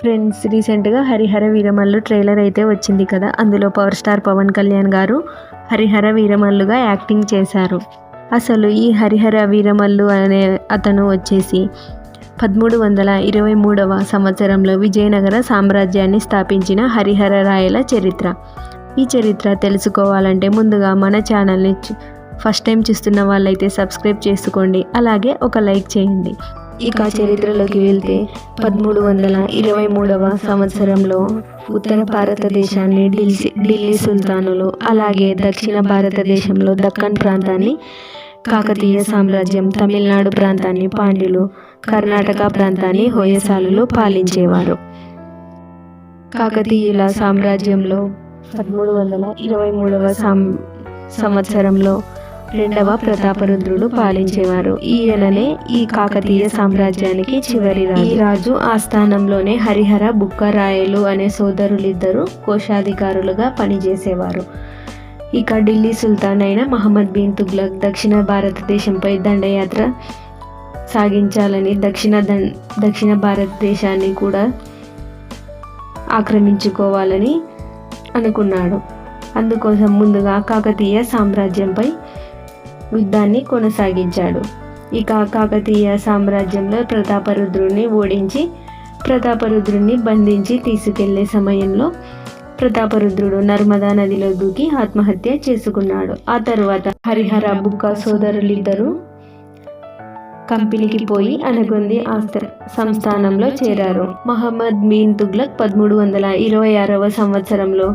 Friends రీసెంట్గా Harihara Veeramallu trailer అయితే వచ్చింది కదా అందులో పవర్ స్టార్ పవన్ కళ్యాణ్ గారు హరిహర వీరమల్లుగా యాక్టింగ్ చేశారు. అసలు ఈ హరిహర వీరమల్లు అనే అతను వచ్చేసి పదమూడు వందల ఇరవై మూడవ సంవత్సరంలో విజయనగర సామ్రాజ్యాన్ని స్థాపించిన హరిహర రాయల చరిత్ర. ఈ చరిత్ర తెలుసుకోవాలంటే ముందుగా మన ఛానల్ని ఫస్ట్ టైం చూస్తున్న వాళ్ళైతే సబ్స్క్రైబ్ చేసుకోండి అలాగే ఒక లైక్ చేయండి. ఇక చరిత్రలోకి వెళ్తే పదమూడు వందల ఇరవై మూడవ సంవత్సరంలో ఉత్తర భారతదేశాన్ని ఢిల్లీ ఢిల్లీ సుల్తానులు అలాగే దక్షిణ భారతదేశంలో దక్కన్ ప్రాంతాన్ని కాకతీయ సామ్రాజ్యం తమిళనాడు ప్రాంతాన్ని పాండ్యులు కర్ణాటక ప్రాంతాన్ని హోయసాలులు పాలించేవారు. కాకతీయుల సామ్రాజ్యంలో పదమూడు వందల ఇరవై మూడవ సం సంవత్సరంలో రెండవ ప్రతాపరుద్రుడు పాలించేవారు. ఈయననే ఈ కాకతీయ సామ్రాజ్యానికి చివరి రాజు. ఈ రాజు ఆస్థానంలోనే హరిహర బుక్కరాయలు అనే సోదరులిద్దరూ కోశాధికారులుగా పనిచేసేవారు. ఇక ఢిల్లీ సుల్తాన్ అయిన మహమ్మద్ బిన్ తుగ్లక్ దక్షిణ భారతదేశంపై దండయాత్ర సాగించాలని దక్షిణ దం దక్షిణ భారతదేశాన్ని కూడా ఆక్రమించుకోవాలని అనుకున్నాడు. అందుకోసం ముందుగా కాకతీయ సామ్రాజ్యంపై యుద్ధాన్ని కొనసాగించాడు. ఇక కాకతీయ సామ్రాజ్యంలో ప్రతాపరుద్రుని ఓడించి ప్రతాపరుద్రుని బంధించి తీసుకెళ్ళే సమయంలో ప్రతాపరుద్రుడు నర్మదా నదిలో దూకి ఆత్మహత్య చేసుకున్నాడు. ఆ తరువాత హరిహర బుక్క సోదరులిద్దరూ కంపెనీకి పోయి అనగొంది ఆస్థ సంస్థానంలో చేరారు. మహమ్మద్ మీన్ తుగ్లక్ పదమూడు వందల ఇరవై ఆరవ సంవత్సరంలో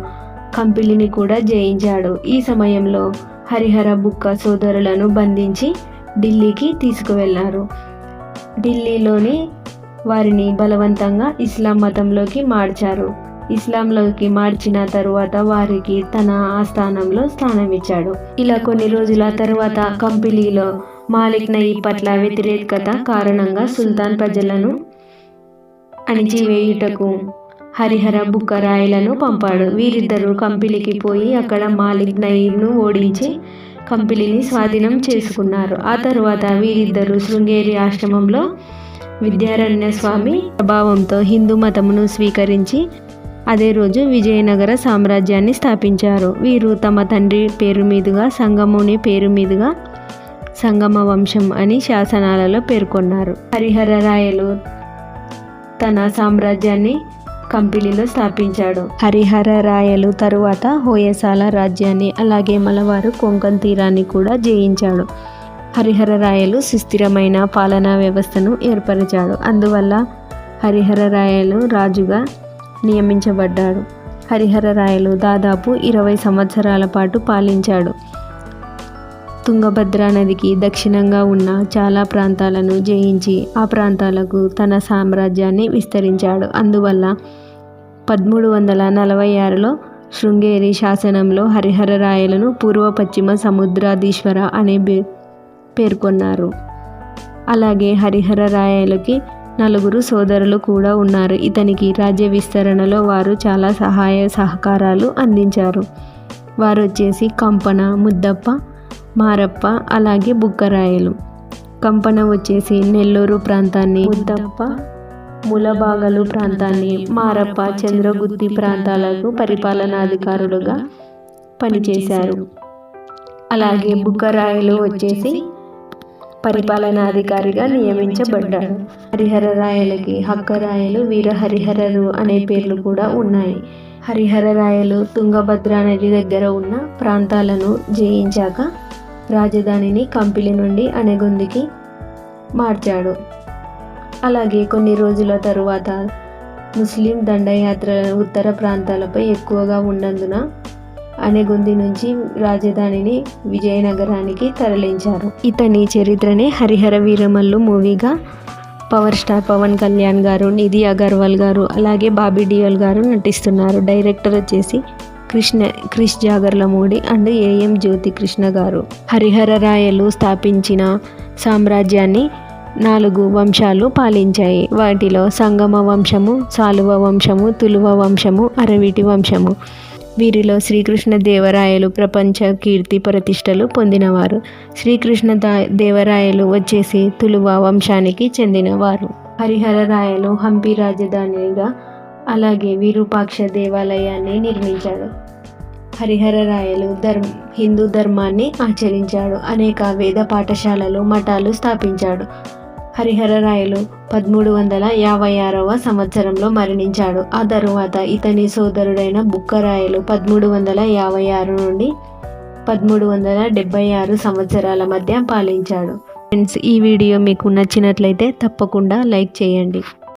కంపెనీని కూడా జయించాడు. ఈ సమయంలో హరిహర బుక్క సోదరులను బంధించి ఢిల్లీకి తీసుకువెళ్ళారు. ఢిల్లీలోని వారిని బలవంతంగా ఇస్లాం మతంలోకి మార్చారు. ఇస్లాంలోకి మార్చిన తరువాత వారికి తన ఆస్థానంలో స్థానం ఇచ్చాడు ఇలా కొన్ని రోజుల తర్వాత కంపెనీలో మాలిక్ నయీ పట్ల వ్యతిరేకత కారణంగా సుల్తాన్ ప్రజలను అణిచివేయుటకు హరిహర బుక్కరాయలను పంపాడు. వీరిద్దరూ కంపిలికి పోయి అక్కడ మాలిక్ నయీంను ఓడించి కంపిలిని స్వాధీనం చేసుకున్నారు. ఆ తరువాత వీరిద్దరూ శృంగేరి ఆశ్రమంలో విద్యారణ్య స్వామి ప్రభావంతో హిందూ మతమును స్వీకరించి అదే రోజు విజయనగర సామ్రాజ్యాన్ని స్థాపించారు. వీరు తమ తండ్రి పేరు మీదుగా సంగముని పేరు మీదుగా సంగమ వంశం అని శాసనాలలో పేర్కొన్నారు. హరిహర రాయలు తన సామ్రాజ్యాన్ని కంపిలిలో స్థాపించాడు. హరిహర రాయలు తరువాత హోయసాల రాజ్యాన్ని అలాగే మలవారు కొంకన్ తీరాన్ని కూడా జయించాడు. హరిహర రాయలు సుస్థిరమైన పాలనా వ్యవస్థను ఏర్పరిచాడు. అందువల్ల హరిహర రాయలు రాజుగా నియమించబడ్డాడు. హరిహర రాయలు దాదాపు ఇరవై సంవత్సరాల పాటు పాలించాడు. తుంగభద్రా నదికి దక్షిణంగా ఉన్న చాలా ప్రాంతాలను జయించి ఆ ప్రాంతాలకు తన సామ్రాజ్యాన్ని విస్తరించాడు. అందువల్ల పదమూడు వందల నలభై ఆరులో శృంగేరి శాసనంలో హరిహర రాయలను పూర్వ పశ్చిమ సముద్రాధీశ్వర అనే పే పేర్కొన్నారు. అలాగే హరిహర రాయలకి నలుగురు సోదరులు కూడా ఉన్నారు. ఇతనికి రాజ్య విస్తరణలో వారు చాలా సహాయ సహకారాలు అందించారు. వారు వచ్చేసి కంపన ముద్దప్ప మారప్ప అలాగే బుక్కరాయలు కంపన వచ్చేసి నెల్లూరు ప్రాంతాన్ని ముద్దప్ప ములబాగలు ప్రాంతాన్ని మారప్ప చంద్రగుత్తి ప్రాంతాలకు పరిపాలనాధికారులుగా పనిచేశారు. అలాగే బుక్కరాయలు వచ్చేసి పరిపాలనాధికారిగా నియమించబడ్డాడు హరిహర రాయలకి హక్కరాయలు వీర హరిహరరు అనే పేర్లు కూడా ఉన్నాయి. హరిహర రాయలు తుంగభద్ర నది దగ్గర ఉన్న ప్రాంతాలను జయించాక రాజధానిని కంపిలి నుండి అనగొందికి మార్చాడు. అలాగే కొన్ని రోజుల తరువాత ముస్లిం దండయాత్ర ఉత్తర ప్రాంతాలపై ఎక్కువగా ఉన్నందున అనగొంది నుంచి రాజధానిని విజయనగరానికి తరలించారు. ఇతని చరిత్రనే హరిహర వీరమల్లు మూవీగా పవర్ స్టార్ పవన్ కళ్యాణ్ గారు నిధి అగర్వాల్ గారు అలాగే బాబీ డియోల్ గారు నటిస్తున్నారు. డైరెక్టర్ వచ్చేసి Krishna Krish Jagarlamudi and A M Jyothi Krishna garu. Harihara Rayalu స్థాపించిన సామ్రాజ్యాన్ని నాలుగు వంశాలు పాలించాయి. వాటిలో సంగమ వంశము సాలువ వంశము తులువ వంశము అరవిటి వంశము. వీరిలో శ్రీకృష్ణ దేవరాయలు ప్రపంచ కీర్తి ప్రతిష్టలు పొందినవారు. శ్రీకృష్ణ దేవరాయలు వచ్చేసి తులువ వంశానికి చెందినవారు. హరిహర రాయలు హంపి రాజధానిగా అలాగే విరూపాక్ష దేవాలయాన్ని నిర్మించాడు. హరిహర రాయలు ధర్మ హిందూ ధర్మాన్ని ఆచరించాడు. అనేక వేద పాఠశాలలు మఠాలు స్థాపించాడు. హరిహర రాయలు పదమూడు వందల యాభై ఆరవ సంవత్సరంలో మరణించాడు. ఆ తరువాత ఇతని సోదరుడైన బుక్కరాయలు పదమూడు వందల యాభై ఆరు నుండి పదమూడు వందల డెబ్బై ఆరు సంవత్సరాల మధ్య పాలించాడు. ఫ్రెండ్స్ ఈ వీడియో మీకు నచ్చినట్లయితే తప్పకుండా లైక్ చేయండి.